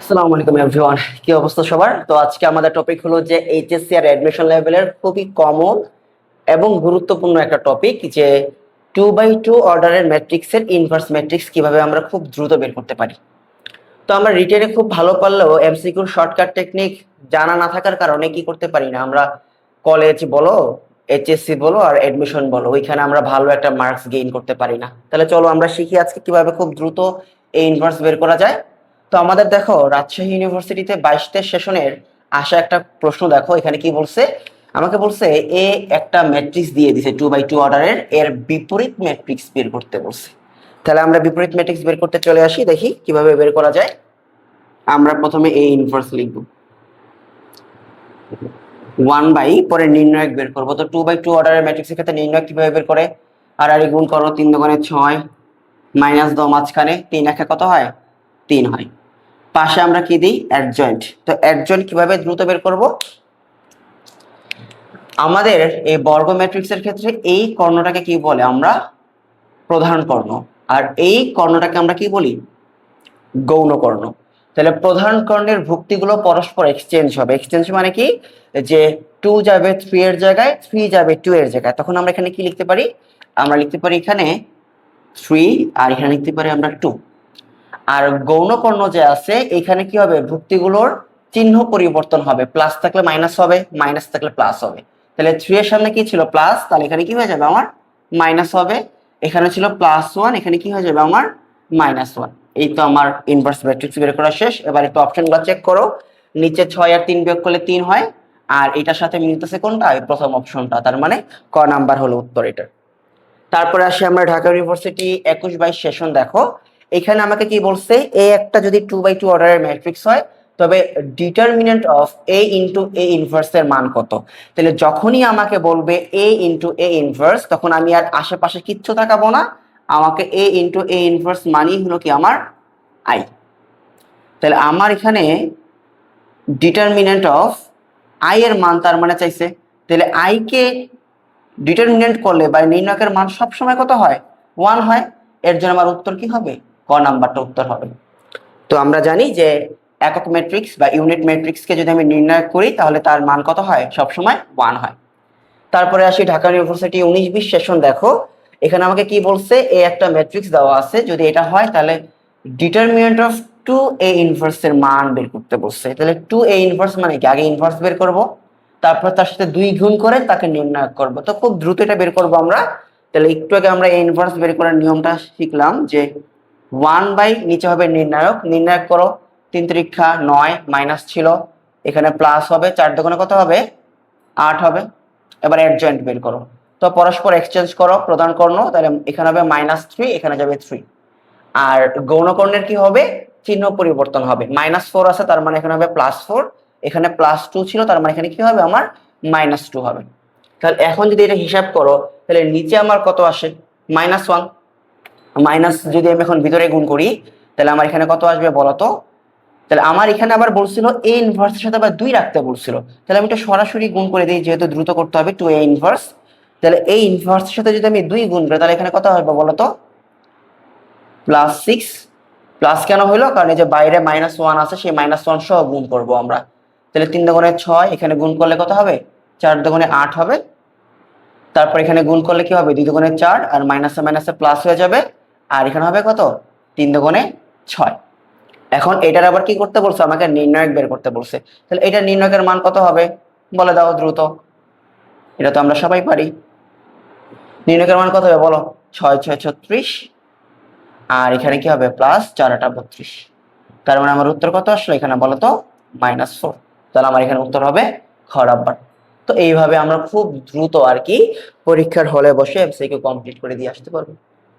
আসসালামু আলাইকুম এভরিওয়ান। কি অবস্থা সবার? তো আজকে আমাদের টপিক হলো যে এইচএসসি আর অ্যাডমিশন লেভেলের খুবই কমন এবং গুরুত্বপূর্ণ একটা টপিক যে টু বাই টু অর্ডারের ম্যাট্রিক্সের ইনভার্স ম্যাট্রিক্স কীভাবে আমরা খুব দ্রুত বের করতে পারি। তো আমরা রিটেনে খুব ভালো পারলেও এমসিকিউর শর্টকাট টেকনিক জানা না থাকার কারণে কি করতে পারি না? আমরা কলেজ বলো এইচএসসি বলো আর অ্যাডমিশন বলো, ওইখানে আমরা ভালো একটা মার্কস গেইন করতে পারি না। তাহলে চলো আমরা শিখি আজকে কীভাবে খুব দ্রুত এই ইনভার্স বের করা যায়। তো আমাদের দেখো, রাজশাহী ইউনিভার্সিটিতে বাইশটা সেশনের আসা একটা প্রশ্ন দেখো, এখানে কি বলছে? আমাকে বলছে, এ একটা ম্যাট্রিক্স দিয়ে দিছে টু বাই টু অর্ডারের এর বিপরীত ম্যাট্রিক্স বের করতে বলছে। তাহলে আমরা বিপরীত ম্যাট্রিক্স বের করতে চলে আসি, দেখি কীভাবে বের করা যায়। আমরা প্রথমে এ ইনভার্স লিখব। ওয়ান বাই পরে নির্ণয়ক বের করব। তো টু বাই টু অর্ডারের ম্যাট্রিক্সের ক্ষেত্রে নির্ণয়ক কীভাবে বের করে? আর আর গুণ করো, তিন দোকানে ছয় মাইনাস দাও মাঝখানে, তিন একে কত হয়? তিন হয়। পাশে আমরা কি দিই? অ্যাডজয়েন্ট তো অ্যাডজয়েন্ট কীভাবে দ্রুত বের করব? আমাদের এই বর্গ ম্যাট্রিক্সের ক্ষেত্রে এই কর্ণটাকে কি বলে? আমরা প্রধান কর্ণ। আর এই কর্ণটাকে আমরা কি বলি? গৌণ কর্ণ। তাহলে প্রধান কর্ণের ভুক্তিগুলো পরস্পর এক্সচেঞ্জ হবে। এক্সচেঞ্জ মানে কি? যে টু যাবে থ্রি এর জায়গায় থ্রি যাবে টু এর জায়গায়। তখন আমরা এখানে কি লিখতে পারি? আমরা লিখতে পারি এখানে থ্রি আর এখানে লিখতে পারি আমরা টু আর গৌণকর্ণ যে আছে, এখানে কি হবে? ভুক্তিগুলোর চিহ্ন পরিবর্তন হবে। প্লাস থাকলে মাইনাস হবে মাইনাস থাকলে প্লাস হবে। তাহলে থ্রি এর সামনে কি ছিল? প্লাস তাহলে এখানে কি হয়ে যাবে আমার? মাইনাস হবে। এখানে ছিল প্লাস ওয়ান এখানে কি হয়ে যাবে আমার? মাইনাস ওয়ান এই তো আমার ইনভার্স ম্যাট্রিক্স বের করা শেষ। এবার একটু অপশনগুলো চেক করো। নিচে ছয় আর তিন বিয়োগ করলে তিন হয়। আর এটার সাথে মিলতেছে কোনটা? এই প্রথম অপশনটা তার মানে ক নাম্বার হলো উত্তর এটার। তারপরে আসি আমরা ঢাকা ইউনিভার্সিটি একুশ বাইশ সেশন দেখো। এখানে আমাকে কি বলছে? এ একটা যদি টু বাই টু অর্ডারের ম্যাট্রিক্স হয়, তবে determinant of A into A inverse এর মান কত? তাহলে যখনই আমাকে বলবে এ ইন্টু এ ইনভার্স তখন আমি আর আশেপাশে কিচ্ছু তাকাবো না। আমাকে এ ইন্টু এ ইনভার্স মানই হলো কি আমার আই তাহলে আমার এখানে ডিটারমিনেন্ট অফ আই এর মান তার মানে চাইছে। তাহলে আই কে ডিটারমিনেন্ট করলে বা নির্ণয়কের মান সবসময় কত হয়? ওয়ান হয়। এর জন্য আমার উত্তর কি হবে? ক নাম্বারটা উত্তর হবে। তো আমরা জানি যে একক ম্যাট্রিক্স বা ইউনিট ম্যাট্রিক্সকে যদি আমি নির্ণয় করি, তাহলে তার মান কত হয়? সবসময় ওয়ান হয়। তারপরে আসি ঢাকা ইউনিভার্সিটি উনিশ বিশ সেশন দেখো। এখানে আমাকে কি বলছে? এ একটা ম্যাট্রিক্স দেওয়া আছে। যদি এটা হয়, তাহলে determinant of two A inverse এর মান বের করতে বলছে। তাহলে টু এ ইনভার্স মানে কি? আগে ইনভার্স বের করব। তারপর তার সাথে দুই গুণ করে তাকে নির্ণয় করব। তো খুব দ্রুত এটা বের করব আমরা। তাহলে একটু আগে আমরা ইনভার্স বের করার নিয়মটা শিখলাম যে ওয়ান বাই নিচে হবে নির্ণায়ক। নির্ণায়ক করো, তিন তিরিক্ষা নয় মাইনাস ছিল। এখানে প্লাস হবে, চার দোকানে কত হবে? আট হবে। এবার অ্যাডজয়েন্ট বের করো। তো পরস্পর এক্সচেঞ্জ করো, প্রদান কর্ণ, তাহলে এখানে হবে মাইনাস থ্রি এখানে যাবে থ্রি আর গৌণকর্ণের কি হবে? চিহ্ন পরিবর্তন হবে। মাইনাস ফোর আছে, তার মানে এখানে হবে প্লাস ফোর এখানে প্লাস টু ছিল, তার মানে এখানে কি হবে? আমার মাইনাস টু হবে। তাহলে এখন যদি এটা হিসাব করো, তাহলে নিচে আমার কত আসে? মাইনাস ওয়ান মাইনাস যদি আমি এখন ভিতরে গুণ করি, তাহলে আমার এখানে কত আসবে বলো তো? তাহলে আমার এখানে আবার বলছিল এ ইনভার্সের সাথে আবার দুই রাখতে বলছিল। তাহলে আমি এটা সরাসরি গুণ করে দিই, যেহেতু দ্রুত করতে হবে টু এ ইনভার্স তাহলে এই ইনভার্সের সাথে যদি আমি দুই গুণ করি, তাহলে এখানে কত হবে বলো তো? প্লাস সিক্স প্লাস কেন হলো? কারণ এই যে বাইরে মাইনাস ওয়ান আছে, সেই মাইনাস ওয়ান সহ গুণ করব আমরা। তাহলে তিন দোকানে ছয়, এখানে গুণ করলে কত হবে? চার দোকানে আট হবে। তারপর এখানে গুণ করলে কি হবে? দুই দোকানে চার, আর মাইনাসে মাইনাসে প্লাস হয়ে যাবে। আর এখানে হবে কত? তিন দোকানে ছয়। এখন এটার আবার কি করতে বলছে? আমাকে নির্ণয়ক বের করতে বলছে। তাহলে এটা নির্ণয়কের মান কত হবে? বলে দাও দ্রুত। এটা তো আমরা সবাই পারি। নির্ণয়কের মান কত হবে বলো? ছয় ছয়, ছত্রিশ। আর এখানে কি হবে? প্লাস চার, আটা বত্রিশ। তার মানে আমার উত্তর কত আসলো এখানে বলো তো? মাইনাস ফোর তাহলে আমার এখানে উত্তর হবে খ নাম্বার তো এইভাবে আমরা খুব দ্রুত আর কি পরীক্ষার হলে বসে এমসিকিউ কমপ্লিট করে দিয়ে আসতে পারব।